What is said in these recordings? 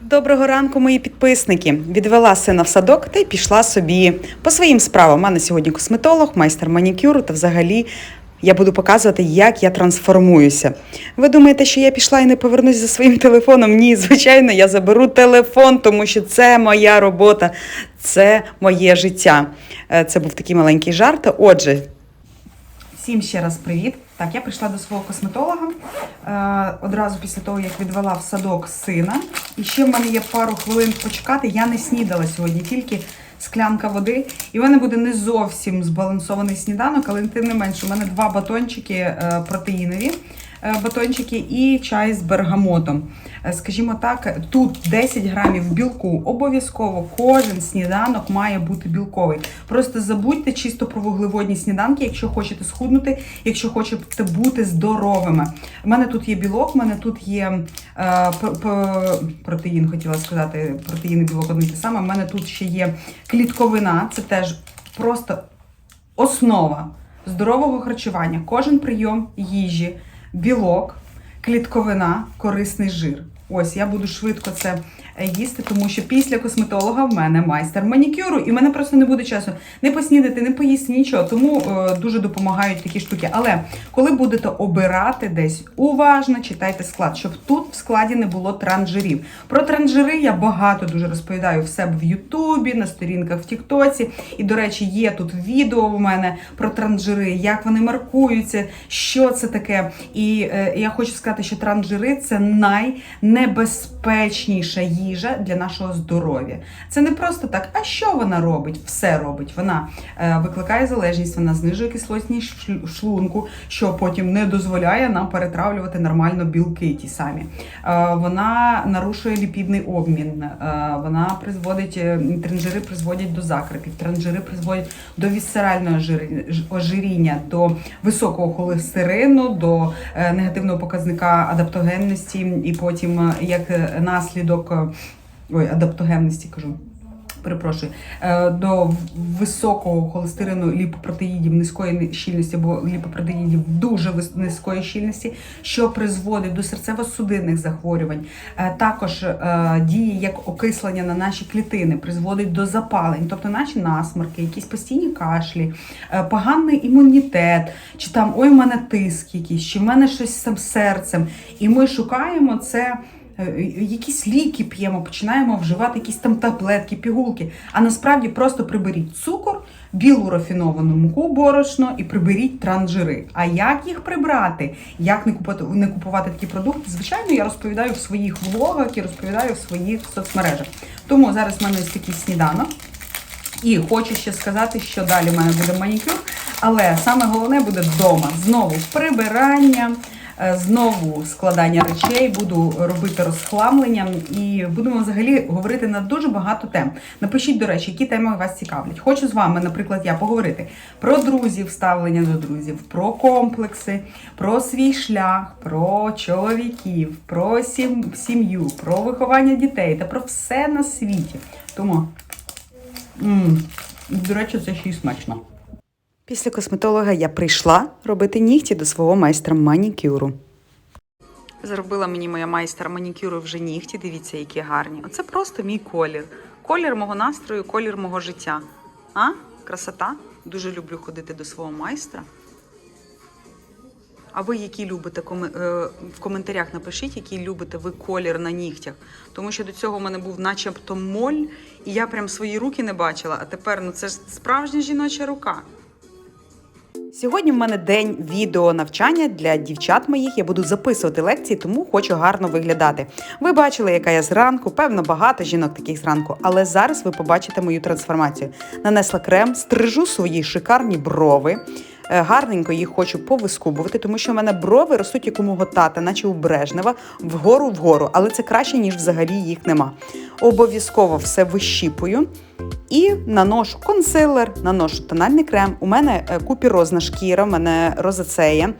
Доброго ранку, мої підписники. Відвела сина в садок та й пішла собі по своїм справам. У мене сьогодні косметолог, майстер манікюру та взагалі. Я буду показувати, як я трансформуюся. Ви думаєте, що я пішла і не повернусь за своїм телефоном? Ні, звичайно, я заберу телефон, тому що це моя робота, це моє життя. Е, Це був такий маленький жарт. Отже, Всім ще раз привіт. Так, я прийшла до свого косметолога е, одразу після того, як відвела в садок сина. І ще в мене є пару хвилин почекати. Я не снідала сьогодні, тільки склянка води. І в мене буде не зовсім збалансований сніданок, але тим не менше, у мене два батончики е, протеїнові. Е, Батончики і чай з бергамотом. Е, Скажімо так, тут 10 грамів білку. Обов'язково кожен сніданок має бути білковий. Просто забудьте чисто про вуглеводні сніданки, якщо хочете схуднути, якщо хочете бути здоровими. У мене тут є білок, у мене тут є е, протеїн, хотіла сказати, протеїн і білок одне те саме. У мене тут ще є клітковина, це теж просто основа здорового харчування. Кожен прийом їжі, білок, клітковина, корисний жир. Ось я буду швидко це їсти, тому що після косметолога в мене майстер манікюру, і в мене просто не буде часу не поснідати, не поїсти нічого. Тому е, дуже допомагають такі штуки. Але коли будете обирати десь, уважно читайте склад, щоб тут в складі не було транжирів. Про транжири я багато дуже розповідаю в себе в Ютубі, на сторінках в Тіктоці. І, до речі, є тут відео у мене про транжири, як вони маркуються, що це таке. І е, я хочу сказати, що транжири це найнебезпечніша їжа для нашого здоров'я. Це не просто так. А що вона робить? Все робить. Вона е, викликає залежність, вона знижує кислотність шлунку, що потім не дозволяє нам перетравлювати нормально білки ті самі. Е, вона нарушує ліпідний обмін, е, вона призводить транжири призводять до закрепів, транжири призводять до вісцерального ожиріння, до високого холестерину, до негативного показника адаптогенності, і потім як наслідок ой, адаптогенності кажу. Перепрошую, е, до високого холестерину ліпопротеїдів низької щільності або ліпопротеїдів дуже низької щільності, що призводить до серцево-судинних захворювань. Е, Також е, діє як окислення на наші клітини, призводить до запалень, тобто наші насморки, якісь постійні кашлі, поганий імунітет, чи там ой, в мене тиск якийсь, чи в мене щось з серцем. І ми шукаємо це. Е, якісь ліки п'ємо, починаємо вживати якісь там таблетки, пігулки. А насправді просто приберіть цукор, білу рафіновану муку, борошно і приберіть транжири. А як їх прибрати? Як не купувати, не купувати такі продукти? Звичайно, я розповідаю в своїх влогах і розповідаю в своїх соцмережах. Тому зараз в мене ось такий сніданок. І хочу ще сказати, що далі в мене буде манікюр, але саме головне буде вдома. Знову прибирання, знову складання речей, буду робити розхламлення і будемо взагалі говорити на дуже багато тем. Напишіть, до речі, які теми вас цікавлять. Хочу з вами, наприклад, я поговорити про друзів, ставлення до друзів, про комплекси, про свій шлях, про чоловіків, про сім'ю, про виховання дітей та про все на світі. Тому. М, До речі, це ще й смачно. Після косметолога я прийшла робити нігті до свого майстра манікюру. Зробила мені моя майстер манікюру вже нігті. Дивіться, які гарні. Оце просто мій колір. Колір мого настрою, колір мого життя. А? Красота? Дуже люблю ходити до свого майстра. А ви які любите е, в коментарях напишіть, який любите ви колір на нігтях. Тому що до цього в мене був начебто моль, і я прям свої руки не бачила. А тепер ну це ж справжня жіноча рука. Сьогодні в мене день відео навчання для дівчат моїх. Я буду записувати лекції, тому хочу гарно виглядати. Ви бачили, яка я зранку, певно, багато жінок таких зранку, але зараз ви побачите мою трансформацію. Нанесла крем, стрижу свої шикарні брови. Е, Гарненько їх хочу повискубувати, тому що в мене брови ростуть як у мого тата, наче у Брежнева, вгору вгору, але це краще, ніж взагалі їх нема. Обов'язково все вищіпую. І наношу консилер, наношу тональний крем. У мене е, купірозна шкіра, в мене розацея.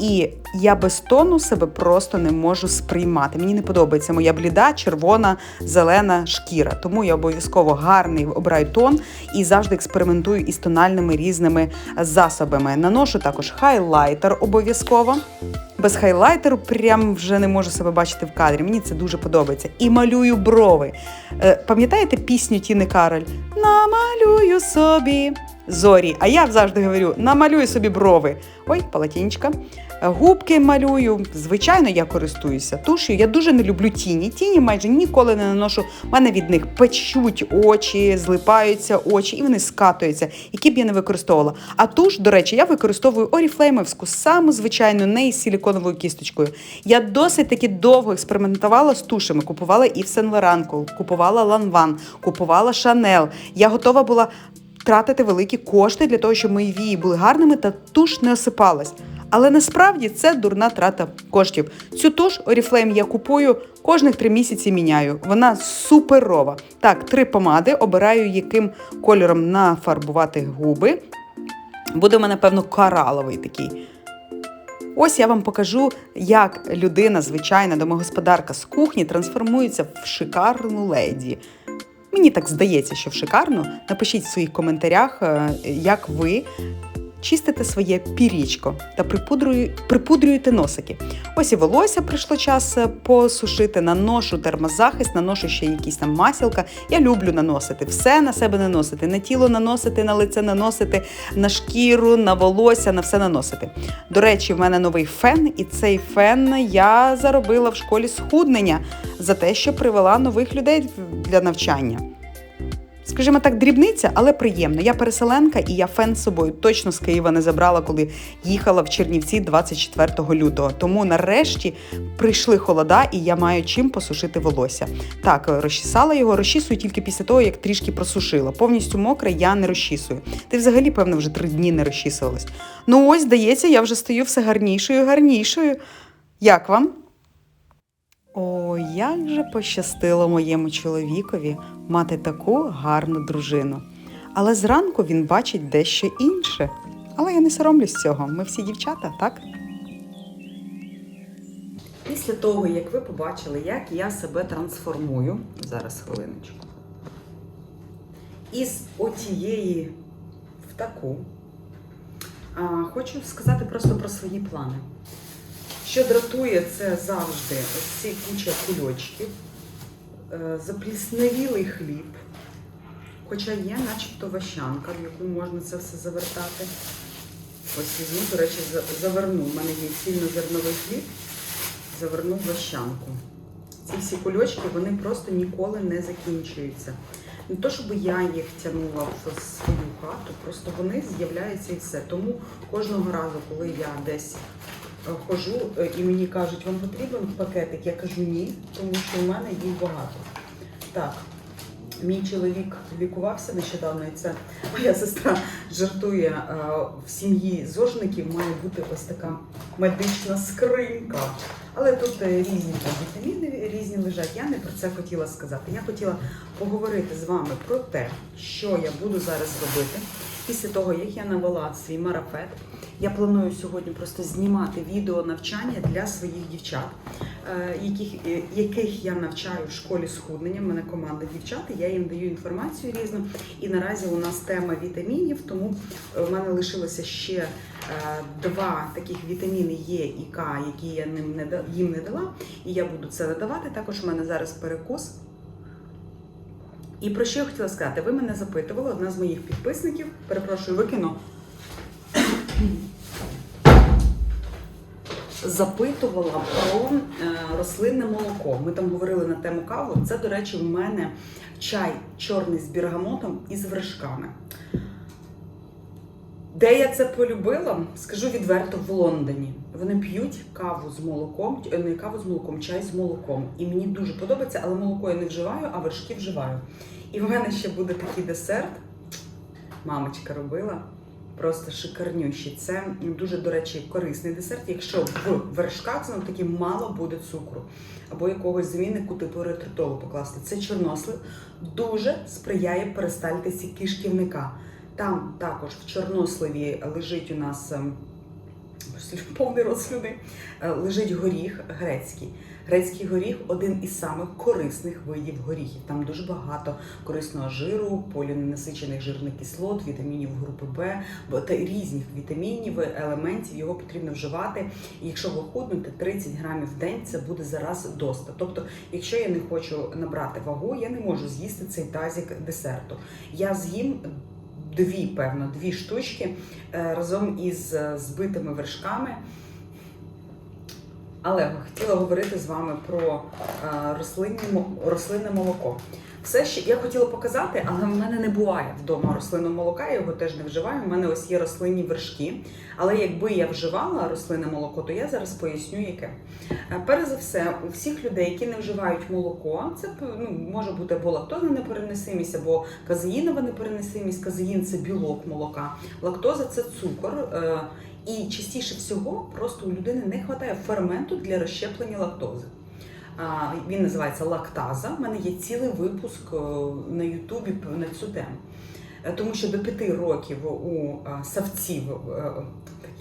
І я без тону себе просто не можу сприймати. Мені не подобається моя бліда, червона, зелена шкіра. Тому я обов'язково гарний обираю тон і завжди експериментую із тональними різними засобами. Наношу також хайлайтер обов'язково. без хайлайтеру, прям вже не можу себе бачити в кадрі. Мені це дуже подобається. І малюю брови. Е, пам'ятаєте пісню Тіни Кароль? Намалюю собі зорі. А я завжди говорю: намалюю собі брови. Ой, полотенечка. Е, Губки малюю. Звичайно, я користуюся туш'ю. Я дуже не люблю тіні. Тіні майже ніколи не наношу. У мене від них печуть очі, злипаються очі, і вони скатуються, які б я не використовувала. А туш, до речі, я використовую оріфлеймовську, саму звичайну, не із силіконовою кісточкою. Я досить таки довго експериментувала з тушами. Купувала Ів Сен Лоранку, купувала Ланван, купувала Шанел. Я готова була тратити великі кошти для того, щоб мої вії були гарними та туш не осипалась. Але насправді це дурна трата коштів. Цю туш Oriflame я купую кожних три місяці міняю. Вона суперова. Так, три помади. Обираю, яким кольором нафарбувати губи. Буде в мене, певно, кораловий такий. Ось я вам покажу, як людина, звичайна домогосподарка з кухні трансформується в шикарну леді. Мені так здається, що шикарно. Напишіть в своїх коментарях, е, як ви чистите своє пірічко та припудрюєте носики. Ось і волосся прийшло час е, посушити, наношу термозахист, наношу ще якісь там масілка. Я люблю наносити все на себе наносити, на тіло наносити, на лице наносити, на шкіру, на волосся, на все наносити. До речі, в мене новий фен, і цей фен я заробила в школі схуднення за те, що привела нових людей для навчання. Скажімо так, дрібниця, але приємно. Я переселенка і я фен з собою точно з Києва не забрала, коли їхала в Чернівці 24 лютого. Тому нарешті прийшли холода, і я маю чим посушити волосся. Так, розчісала його, розчісую тільки після того, як трішки просушила. Повністю мокре я не розчісую. Ти взагалі, певно, вже три дні не розчісувалась. Ну ось, здається, я вже стаю все гарнішою, гарнішою. Як вам? О, як же пощастило моєму чоловікові мати таку гарну дружину. Але зранку він бачить дещо інше. Але я не соромлюсь цього. Ми всі дівчата, так? Після того, як ви побачили, як я себе трансформую, зараз хвилиночку, із отієї в таку, хочу сказати просто про свої плани. Що дратує, це завжди ось ці куча кульочків, е, заплісневілий хліб, хоча є начебто ващанка, в яку можна це все завертати. Ось візьму, до речі, за- заверну. У мене є цільнозерновий хліб, заверну ващанку. Ці всі кульочки вони просто ніколи не закінчуються. Не то, щоб я їх тягнула в свою хату, просто вони з'являються і все. Тому кожного разу, коли я десь хожу е, і мені кажуть, вам потрібен пакетик, я кажу ні, тому що в мене їх багато. Так, мій чоловік лікувався нещодавно, і це моя сестра жартує. е, В сім'ї зожників має бути ось така медична скринька. Але тут е, різні там вітаміни різні лежать. Я не про це хотіла сказати. Я хотіла поговорити з вами про те, що я буду зараз робити. Після того, як я навела свій марафет, я планую сьогодні просто знімати відео навчання для своїх дівчат, е, яких, е, яких я навчаю в школі схуднення. У мене команда дівчат, я їм даю інформацію різну. І наразі у нас тема вітамінів, тому е, в мене лишилося ще два таких вітаміни Є і К, які я їм не дала. І я буду це надавати. Також у мене зараз перекус. І про що я хотіла сказати? Ви мене запитували, одна з моїх підписників, перепрошую, викину. Запитувала про е, рослинне молоко. Ми там говорили на тему каву. Це, до речі, в мене чай чорний з бергамотом і з вершками. Де я це полюбила, скажу відверто, в Лондоні. Вони п'ють каву з молоком, е, не каву з молоком, чай з молоком. І мені дуже подобається, але молоко я не вживаю, а вершки вживаю. І в мене ще буде такий десерт. Мамочка робила. Просто шикарнющий. Це дуже, до речі, корисний десерт, якщо в вершках знову таки мало буде цукру або якогось заміннику типу еритритолу покласти. Це чорнослив дуже сприяє перистальтиці кишківника. Там також в чорносливі лежить у нас ем, повний рот слюни, е, лежить горіх грецький. Грецький горіх один із самих корисних видів горіхів. Там дуже багато корисного жиру, поліненасичених жирних кислот, вітамінів групи Б, та різних вітамінів, елементів. Його потрібно вживати. І якщо ви худнете 30 грамів в день, це буде зараз доста. Тобто, якщо я не хочу набрати вагу, я не можу з'їсти цей тазик десерту. Я з'їм. Дві, певно, дві штучки е, разом із е, збитими вершками. Але хотіла говорити з вами про е, рослинні, мо- рослинне молоко. Все ще я хотіла показати, але в мене не буває вдома рослинного молока, я його теж не вживаю. У мене ось є рослинні вершки. Але якби я вживала рослинне молоко, то я зараз поясню, яке. Е, Перш за все, у всіх людей, які не вживають молоко, це ну, може бути або лактозна непереносимість, або казеїнова непереносимість. Казеїн це білок молока, лактоза це цукор. І частіше всього просто у людини не вистачає ферменту для розщеплення лактози. Він називається лактаза. У мене є цілий випуск е, на Ютубі на цю тему. Е, Тому що до п'яти років у е, савців,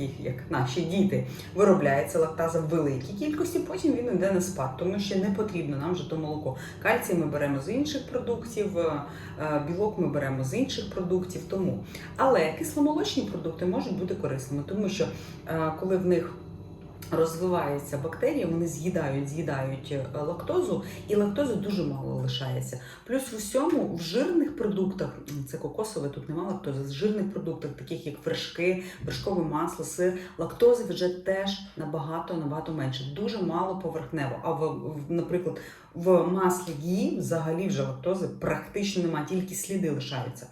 таких як наші діти, виробляється лактаза в великій кількості, потім він йде на спад, тому що не потрібно нам вже то молоко. Кальцій ми беремо з інших продуктів, е, е, білок ми беремо з інших продуктів. Тому. Але кисломолочні продукти можуть бути корисними, тому що е, коли в них розвиваються бактерії, вони з'їдають, з'їдають е, лактозу, і лактози дуже мало лишається. Плюс в усьому в жирних продуктах, це кокосове, тут немає лактози, в жирних продуктах, таких як вершки, вершкове масло, сир, лактози вже теж набагато набагато менше. Дуже мало поверхнево. А в, в- наприклад, в маслі гі взагалі вже лактози практично немає, тільки сліди лишаються.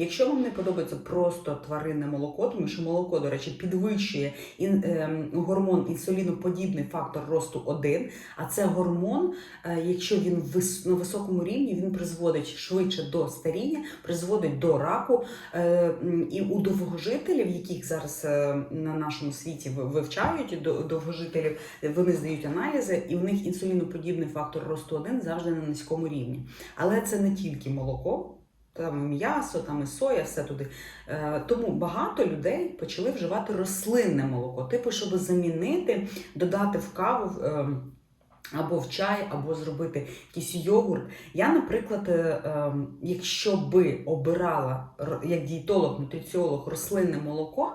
Якщо вам не подобається просто тваринне молоко, тому що молоко, до речі, підвищує ем, гормон інсуліноподібний фактор росту 1, а це гормон, е, якщо він на високому рівні, він призводить швидше до старіння, призводить до раку. Е, і у довгожителів, яких зараз е, на нашому світі вивчають, до- довгожителів, вони здають аналізи, і в них інсуліноподібний фактор росту 1 завжди на низькому рівні. Але це не тільки молоко. Там м'ясо, там і соя, все туди. Е, тому багато людей почали вживати рослинне молоко, типу, щоб замінити, додати в каву. е, або в чай, або зробити якийсь йогурт. Я, наприклад, е, е, якщо би обирала як дієтолог, нутриціолог рослинне молоко,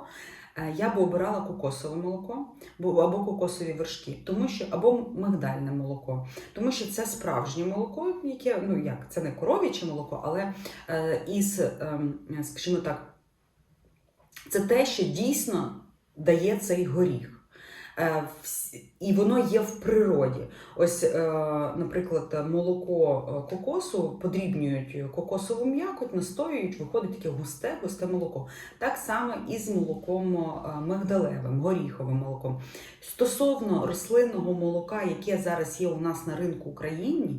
я би обирала кокосове молоко або кокосові вершки, тому що або мигдальне молоко, тому що це справжнє молоко, яке ну як це не коров'яче молоко, але е, із, ем, скажімо так, це те, що дійсно дає цей горіх. Е, І воно є в природі. Ось, е, наприклад, молоко е, кокосу подрібнюють кокосову м'якоть, настоюють, виходить таке густе, густе молоко. Так само і з молоком мигдалевим, горіховим молоком. Стосовно рослинного молока, яке зараз є у нас на ринку України,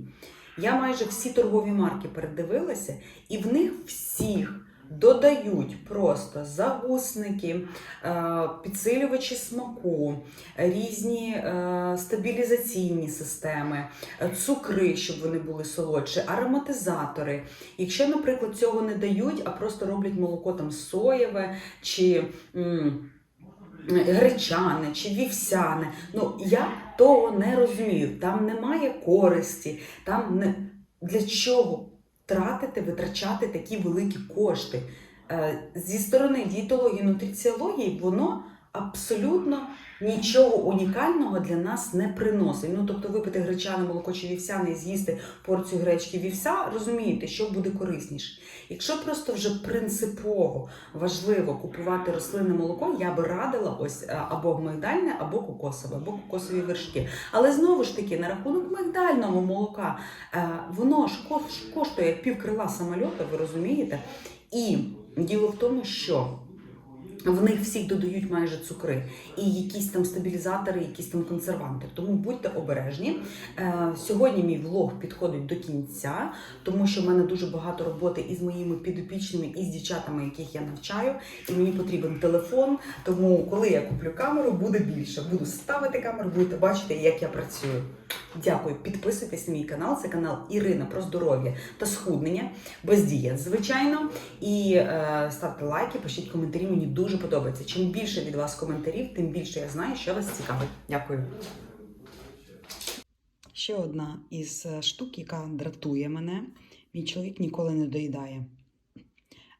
я майже всі торгові марки передивилася, і в них всіх додають просто загусники, е, підсилювачі смаку, різні е, стабілізаційні системи, е, цукри, щоб вони були солодші, ароматизатори. Якщо, наприклад, цього не дають, а просто роблять молоко там соєве чи. Гречане чи вівсяне. Ну я того не розумію. Там немає користі, там не для чого тратити, витрачати такі великі кошти. Е, Зі сторони дієтології, нутриціології, воно абсолютно нічого унікального для нас не приносить. Ну, тобто випити гречане молоко чи вівсяне і з'їсти порцію гречки вівся, розумієте, що буде корисніше. Якщо просто вже принципово важливо купувати рослинне молоко, я би радила ось е, або мигдальне, або кокосове, або кокосові вершки. Але знову ж таки, на рахунок мигдального молока, е, воно ж кош- коштує як пів крила самольота, ви розумієте? І діло в тому, що в них всіх додають майже цукри і якісь там стабілізатори, якісь там консерванти. Тому будьте обережні. Е, Сьогодні мій влог підходить до кінця, тому що в мене дуже багато роботи із моїми підопічними, і з дівчатами, яких я навчаю, і мені потрібен телефон. Тому, коли я куплю камеру, буде більше. Буду ставити камеру, будете бачити, як я працюю. Дякую, підписуйтесь на мій канал. Це канал Ірина про здоров'я та схуднення без дієт, звичайно. І е, ставте лайки, пишіть коментарі. Мені дуже подобається. Чим більше від вас коментарів, тим більше я знаю, що вас цікавить. Дякую. Ще одна із е, штук, яка дратує мене. Мій чоловік ніколи не доїдає.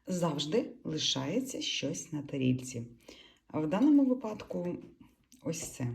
Завжди лишається щось на тарілці. А в даному випадку ось це.